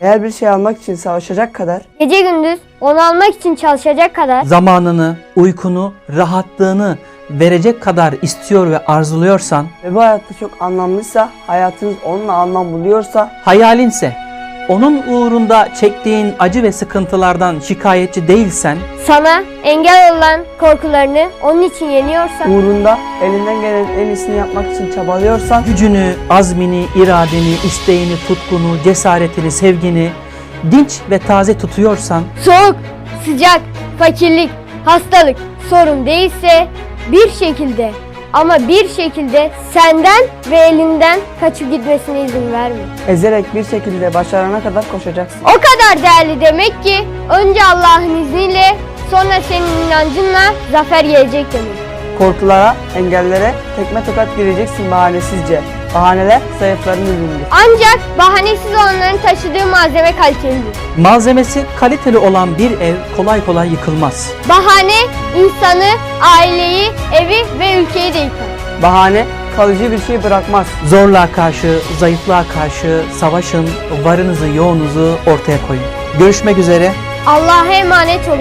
Eğer bir şey almak için savaşacak kadar Gece gündüz onu almak için çalışacak kadar zamanını, uykunu, rahatlığını verecek kadar istiyor ve arzuluyorsan, ve bu hayatta çok anlamlıysa, hayatınız onunla anlam buluyorsa hayalinse, onun uğrunda çektiğin acı ve sıkıntılardan şikayetçi değilsen, sana engel olan korkularını onun için yeniyorsan uğrunda elinden gelen en iyisini yapmak için çabalıyorsan gücünü, azmini, iradeni, isteğini, tutkunu, cesaretini, sevgini dinç ve taze tutuyorsan, soğuk, sıcak, fakirlik, hastalık sorun değilse bir şekilde ama bir şekilde senden ve elinden kaçıp gitmesine izin verme. ezerek bir şekilde başarana kadar koşacaksın. O kadar değerli demek ki önce Allah'ın izniyle sonra senin inancınla zafer gelecek demek. Korkulara, engellere tekme tokat gireceksin bahanesizce. Bahaneler zayıfların ürünüdür. Ancak bahanesiz olanların taşıdığı malzeme kalitelidir. malzemesi kaliteli olan bir ev kolay kolay yıkılmaz. Bahane insanı, aileyi, evi ve ülkeyi de yıkar. Bahane kalıcı bir şey bırakmaz. Zorluğa karşı, zayıflığa karşı savaşın, varınızı, yoğunuzu ortaya koyun. Görüşmek üzere. Allah'a emanet olun.